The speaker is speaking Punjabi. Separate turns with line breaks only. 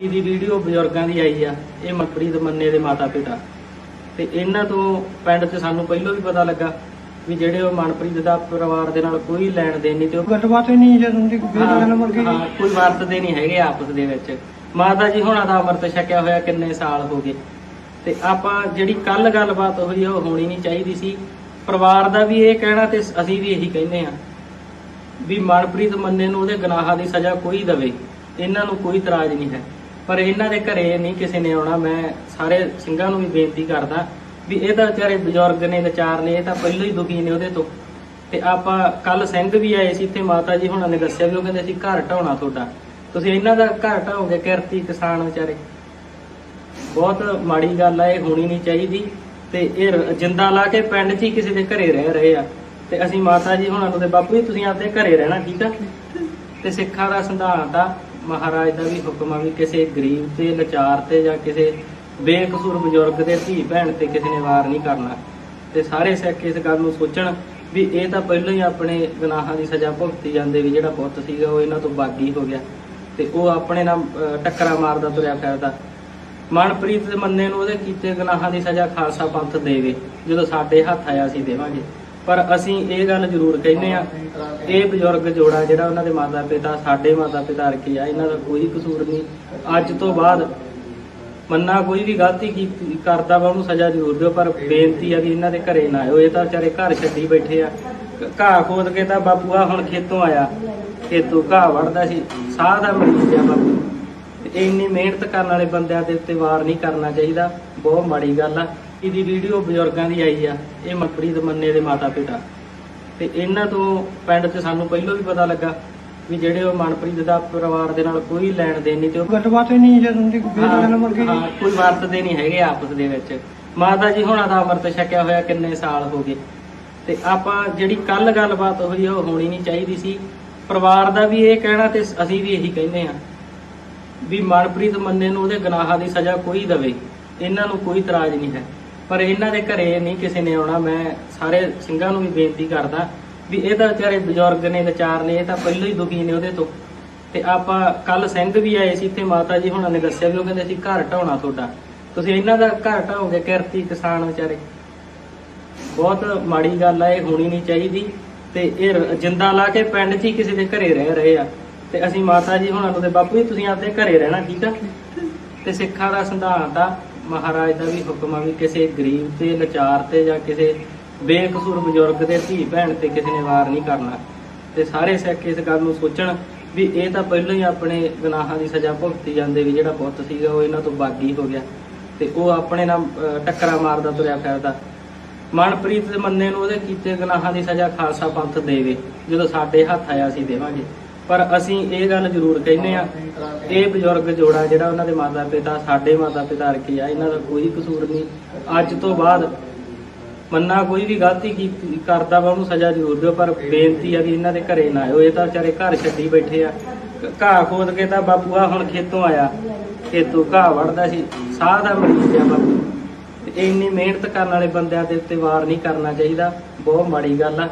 ਦੀ ਵੀਡੀਓ ਬਜ਼ੁਰਗਾਂ ਦੀ ਆਈ ਆ ਇਹ ਮਨਪ੍ਰੀਤ ਮੰਨੇ ਦੇ ਮਾਤਾ ਪਿਤਾ। ਤੇ ਇਹਨਾਂ ਤੋਂ ਪਿੰਡ 'ਚ ਸਾਨੂੰ ਪਹਿਲਾਂ ਵੀ ਪਤਾ ਲੱਗਾ ਵੀ ਜਿਹੜੇ ਉਹ ਮਨਪ੍ਰੀਤ ਦਾ ਪਰਿਵਾਰ ਦੇ ਨਾਲ ਕੋਈ ਲੈਣ ਦੇਣ ਨਹੀਂ ਤੇ ਉਹ
ਗੱਲਬਾਤ ਹੀ ਨਹੀਂ ਜਦੋਂ ਦੀ ਬੇਦਖਲ ਮਰ ਗਈ
ਹਾਂ, ਕੋਈ ਵਰਤਦੇ ਨਹੀਂ ਹੈਗੇ ਆਪਸ ਦੇ ਵਿੱਚ। ਮਾਤਾ ਜੀ ਹੁਣਾਂ ਦਾ ਅੰਮ੍ਰਿਤ ਛਕਿਆ ਹੋਇਆ ਕਿੰਨੇ ਸਾਲ ਹੋ ਗਏ। ਤੇ ਆਪਾਂ ਜਿਹੜੀ ਕੱਲ ਗੱਲਬਾਤ ਹੋਈ ਉਹ ਹੋਣੀ ਨਹੀਂ ਚਾਹੀਦੀ ਸੀ। ਪਰਿਵਾਰ ਦਾ ਵੀ ਇਹ ਕਹਿਣਾ ਤੇ ਅਸੀਂ ਵੀ ਇਹੀ ਕਹਿੰਦੇ ਆ ਵੀ ਮਨਪ੍ਰੀਤ ਮੰਨੇ ਨੂੰ ਉਹਦੇ ਗੁਨਾਹਾਂ ਦੀ ਸਜ਼ਾ ਕੋਈ ਦਵੇ। ਇਹਨਾਂ ਨੂੰ ਕੋਈ ਇਤਰਾਜ਼ ਨਹੀਂ ਹੈ। ਪਰ ਇਹਨਾਂ ਦੇ ਘਰੇ ਨਹੀਂ ਕਿਸੇ ਨੇ ਆਉਣਾ, ਮੈਂ ਸਾਰੇ ਸਿੰਘਾਂ ਨੂੰ ਵੀ ਬੇਨਤੀ ਕਰਦਾ ਵੀ ਇਹ ਤਾਂ ਵਿਚਾਰੇ ਬਜ਼ੁਰਗ ਨੇ, ਵਿਚਾਰ ਨੇ, ਇਹ ਤਾਂ ਪਹਿਲਾਂ ਹੀ ਦੁਖੀ ਨੇ ਉਹਦੇ ਤੋਂ। ਤੇ ਆਪਾਂ ਕੱਲ ਸਿੰਘ ਵੀ ਆਏ ਸੀ ਇੱਥੇ, ਮਾਤਾ ਜੀ ਹੁਣਾਂ ਨੇ ਦੱਸਿਆ ਵੀ ਉਹ ਕਹਿੰਦੇ ਅਸੀਂ ਘਰ ਢਾਉਣਾ ਤੁਹਾਡਾ। ਤੁਸੀਂ ਇਹਨਾਂ ਦਾ ਘਰ ਢਾਓਗੇ, ਕਿਰਤੀ ਕਿਸਾਨ ਵਿਚਾਰੇ। ਬਹੁਤ ਮਾੜੀ ਗੱਲ ਆ, ਇਹ ਹੋਣੀ ਨਹੀਂ ਚਾਹੀਦੀ। ਤੇ ਇਹ ਜਿੰਦਾ ਲਾ ਕੇ ਪਿੰਡ 'ਚ ਹੀ ਕਿਸੇ ਦੇ ਘਰੇ ਰਹਿ ਰਹੇ ਆ। ਤੇ ਅਸੀਂ ਮਾਤਾ ਜੀ ਹੁਣਾਂ ਨੂੰ ਤੇ ਬਾਪੂ ਜੀ, ਤੁਸੀਂ ਆਪਦੇ ਘਰੇ ਰਹਿਣਾ, ਠੀਕ ਆ? ਤੇ ਸਿੱਖਾਂ ਦਾ ਸਿਧਾਂਤ ਆ। ਮਹਾਰਾਜ ਦਾ ਵੀ ਹੁਕਮ ਆ ਵੀ ਕਿਸੇ ਗਰੀਬ ਤੇ, ਲਾਚਾਰ ਤੇ ਜਾਂ ਕਿਸੇ ਬੇਕਸੂਰ ਬਜ਼ੁਰਗ ਦੇ ਧੀ ਭੈਣ ਤੇ ਕਿਸੇ ਨੇ ਵਾਰ ਨਹੀਂ ਕਰਨਾ। ਤੇ ਸਾਰੇ ਸਿੱਖ ਇਸ ਗੱਲ ਨੂੰ ਸੋਚਣ ਵੀ ਇਹ ਤਾਂ ਪਹਿਲਾਂ ਹੀ ਆਪਣੇ ਗੁਨਾਹਾਂ ਦੀ ਸਜ਼ਾ ਭੁਗਤੀ ਜਾਂਦੇ ਵੀ ਜਿਹੜਾ ਪੁੱਤ ਸੀਗਾ ਉਹ ਇਹਨਾਂ ਤੋਂ ਬਾਗੀ ਹੋ ਗਿਆ ਤੇ ਉਹ ਆਪਣੇ ਨਾਲ ਟੱਕਰਾ ਮਾਰਦਾ, ਤੁਰਿਆ ਫਿਰਦਾ। ਮਨਪ੍ਰੀਤ ਦੇ ਮੰਨੇ ਨੂੰ ਉਹਦੇ ਕੀਤੇ ਗੁਨਾਹਾਂ ਦੀ ਸਜ਼ਾ ਖਾਲਸਾ ਪੰਥ ਦੇਵੇ, ਜਦੋਂ ਸਾਡੇ ਹੱਥ ਆਇਆ ਅਸੀਂ ਦੇਵਾਂਗੇ। ਪਰ ਅਸੀਂ ਇਹ ਗੱਲ ਜ਼ਰੂਰ ਕਹਿੰਦੇ ਆ ਇਹ ਬਜ਼ੁਰਗ ਜੋੜਾ ਜਿਹੜਾ ਉਹਨਾਂ ਦੇ ਮਾਤਾ ਪਿਤਾ ਸਾਡੇ ਮਾਤਾ ਪਿਤਾ ਰਕੇ ਆ, ਇਹਨਾਂ ਦਾ ਕੋਈ ਕਸੂਰ ਨਹੀਂ। ਅੱਜ ਤੋਂ ਬਾਅਦ ਮੰਨਾ ਕੋਈ ਵੀ ਗਲਤੀ ਕੀਤੀ ਕਰਦਾ ਵਾ, ਉਹਨੂੰ ਸਜ਼ਾ ਜ਼ਰੂਰ ਦਿਓ, ਪਰ ਬੇਨਤੀ ਆ ਵੀ ਇਹਨਾਂ ਦੇ ਘਰੇ ਨਾ ਆਇਓ। ਇਹ ਤਾਂ ਵਿਚਾਰੇ ਘਰ ਛੱਡੀ ਬੈਠੇ ਆ। ਘਾਹ ਖੋਦ ਕੇ ਤਾਂ ਬਾਪੂ ਆ ਹੁਣ ਖੇਤੋਂ ਆਇਆ। ਖੇਤੋਂ ਘਾਹ ਵੜਦਾ ਸੀ। ਸਾਹ ਦਾ ਮਰੀਜ਼ ਆ ਬਾਪੂ। ਤੇ ਇੰਨੀ ਮਿਹਨਤ ਕਰਨ ਵਾਲੇ ਬੰਦਿਆਂ ਦੇ ਉੱਤੇ ਵਾਰ ਨਹੀਂ ਕਰਨਾ ਚਾਹੀਦਾ। ਬਹੁਤ ਮਾੜੀ ਗੱਲ ਆ। ਇਹਦੀ ਵੀਡੀਓ ਬਜ਼ੁਰਗਾਂ ਦੀ ਆਈ ਆ ਇਹ ਮਨਪ੍ਰੀਤ ਮੰਨੇ ਦੇ ਮਾਤਾ ਪਿਤਾ। ਤੇ ਇਹਨਾਂ ਤੋਂ ਪਿੰਡ 'ਚ ਸਾਨੂੰ ਪਹਿਲਾਂ ਵੀ ਪਤਾ ਲੱਗਾ ਵੀ ਜਿਹੜੇ ਉਹ ਮਨਪ੍ਰੀਤ ਦਾ ਪਰਿਵਾਰ ਦੇ ਨਾਲ ਕੋਈ ਲੈਣ ਦੇਣ ਨਹੀਂ ਤੇ ਉਹ
ਗੱਲਬਾਤ ਹੀ ਨਹੀਂ ਜਦੋਂ ਦੀ ਬੇਦਖਲ ਮਰ ਗਈ
ਹਾਂ, ਕੋਈ ਵਰਤਦੇ ਨਹੀਂ ਹੈਗੇ ਆਪਸ ਦੇ ਵਿੱਚ। ਮਾਤਾ ਜੀ ਹੁਣਾਂ ਦਾ ਅੰਮ੍ਰਿਤ ਛਕਿਆ ਹੋਇਆ ਕਿੰਨੇ ਸਾਲ ਹੋ ਗਏ। ਤੇ ਆਪਾਂ ਜਿਹੜੀ ਕੱਲ ਗੱਲਬਾਤ ਹੋਈ ਉਹ ਹੋਣੀ ਨਹੀਂ ਚਾਹੀਦੀ ਸੀ। ਪਰਿਵਾਰ ਦਾ ਵੀ ਇਹ ਕਹਿਣਾ ਤੇ ਅਸੀਂ ਵੀ ਇਹੀ ਕਹਿੰਦੇ ਆ ਵੀ ਮਨਪ੍ਰੀਤ ਮੰਨੇ ਨੂੰ ਉਹਦੇ ਗੁਨਾਹਾਂ ਦੀ ਸਜ਼ਾ ਕੋਈ ਦਵੇ। ਇਹਨਾਂ ਨੂੰ ਕੋਈ ਇਤਰਾਜ਼ ਨਹੀਂ ਹੈ। ਪਰ ਇਹਨਾਂ ਦੇ ਘਰੇ ਨਹੀਂ ਕਿਸੇ ਨੇ ਆਉਣਾ। ਮੈਂ ਸਾਰੇ ਸਿੰਘਾਂ ਨੂੰ ਵੀ ਬੇਨਤੀ ਕਰਦਾ ਵੀ ਇਹ ਤਾਂ ਵਿਚਾਰੇ ਬਜ਼ੁਰਗ ਨੇ, ਵਿਚਾਰ ਨੇ, ਇਹ ਤਾਂ ਪਹਿਲਾਂ ਹੀ ਦੁਖੀ ਨੇ ਉਹਦੇ ਤੋਂ। ਤੇ ਆਪਾਂ ਕੱਲ ਸਿੰਘ ਵੀ ਆਏ ਸੀ ਇੱਥੇ, ਮਾਤਾ ਜੀ ਹੁਣਾਂ ਨੇ ਦੱਸਿਆ ਵੀ ਉਹ ਕਹਿੰਦੇ ਅਸੀਂ ਘਰ ਢਾਉਣਾ ਤੁਹਾਡਾ। ਤੁਸੀਂ ਇਹਨਾਂ ਦਾ ਘਰ ਢਾਓਗੇ ਕਿਰਤੀ ਕਿਸਾਨ ਵਿਚਾਰੇ। ਬਹੁਤ ਮਾੜੀ ਗੱਲ ਆ, ਇਹ ਹੋਣੀ ਨਹੀਂ ਚਾਹੀਦੀ। ਤੇ ਇਹ ਜਿੰਦਾ ਲਾ ਕੇ ਪਿੰਡ 'ਚ ਹੀ ਕਿਸੇ ਦੇ ਘਰੇ ਰਹਿ ਰਹੇ ਆ। ਤੇ ਅਸੀਂ ਮਾਤਾ ਜੀ ਹੁਣਾਂ ਨੂੰ ਤੇ ਬਾਪੂ ਜੀ ਤੁਸੀਂ ਆਪਦੇ ਘਰੇ ਰਹਿਣਾ, ਠੀਕ ਆ? ਤੇ ਸਿੱਖਾਂ ਦਾ ਸਿਧਾਂਤ ਆ। ਮਹਾਰਾਜ ਦਾ ਵੀ ਹੁਕਮ ਆ ਵੀ ਕਿਸੇ ਗਰੀਬ ਤੇ ਲਾਚਾਰ ਤੇ ਜਾਂ ਕਿਸੇ ਬੇਕਸੂਰ ਬਜ਼ੁਰਗ ਦੇ ਧੀ ਭੈਣ ਤੇ ਕਿਸੇ ਨੇ ਵਾਰ ਨਹੀਂ ਕਰਨਾ। ਤੇ ਸਾਰੇ ਸਿੱਖ ਇਸ ਗੱਲ ਨੂੰ ਸੋਚਣ ਵੀ ਇਹ ਤਾਂ ਪਹਿਲਾਂ ਹੀ ਆਪਣੇ ਗੁਨਾਹਾਂ ਦੀ ਸਜ਼ਾ ਭੁਗਤੀ ਜਾਂਦੇ ਵੀ ਜਿਹੜਾ ਪੁੱਤ ਸੀਗਾ ਉਹ ਇਹਨਾਂ ਤੋਂ ਬਾਗੀ ਹੋ ਗਿਆ ਤੇ ਉਹ ਆਪਣੇ ਨਾਲ ਟੱਕਰਾ ਮਾਰਦਾ, ਤੁਰਿਆ ਫਿਰਦਾ। ਮਨਪ੍ਰੀਤ ਦੇ ਮੰਨੇ ਨੂੰ ਉਹਦੇ ਕੀਤੇ ਗੁਨਾਹਾਂ ਦੀ ਸਜ਼ਾ ਖਾਲਸਾ ਪੰਥ ਦੇਵੇ, ਜਦੋਂ ਸਾਡੇ ਹੱਥ ਆਇਆ ਅਸੀਂ ਦੇਵਾਂਗੇ। ਪਰ ਅਸੀਂ ਇਹ ਗੱਲ ਜ਼ਰੂਰ ਕਹਿੰਦੇ ਆ ਇਹ ਬਜ਼ੁਰਗ ਜੋੜਾ ਜਿਹੜਾ ਉਹਨਾਂ ਦੇ ਮਾਤਾ ਪਿਤਾ ਸਾਡੇ ਮਾਤਾ ਪਿਤਾ ਰਕੇ ਆ, ਇਹਨਾਂ ਦਾ ਕੋਈ ਕਸੂਰ ਨਹੀਂ। ਅੱਜ ਤੋਂ ਬਾਅਦ ਮੰਨਾ ਕੋਈ ਵੀ ਗਲਤੀ ਕੀਤੀ ਕਰਦਾ ਵਾ, ਉਹਨੂੰ ਸਜ਼ਾ ਜ਼ਰੂਰ ਦਿਓ, ਪਰ ਬੇਨਤੀ ਆ ਵੀ ਇਹਨਾਂ ਦੇ ਘਰੇ ਨਾ ਆਇਓ। ਇਹ ਤਾਂ ਵਿਚਾਰੇ ਘਰ ਛੱਡੀ ਬੈਠੇ ਆ। ਘਾਹ ਖੋਦ ਕੇ ਤਾਂ ਬਾਪੂ ਆ ਹੁਣ ਖੇਤੋਂ ਆਇਆ। ਖੇਤੋਂ ਘਾਹ ਵੜਦਾ ਸੀ। ਸਾਹ ਦਾ ਮਰੀਜ਼ ਆ ਬਾਪੂ। ਤੇ ਇੰਨੀ ਮਿਹਨਤ ਕਰਨ ਵਾਲੇ ਬੰਦਿਆਂ ਦੇ ਉੱਤੇ ਵਾਰ ਨਹੀਂ ਕਰਨਾ ਚਾਹੀਦਾ। ਬਹੁਤ ਮਾੜੀ ਗੱਲ ਆ।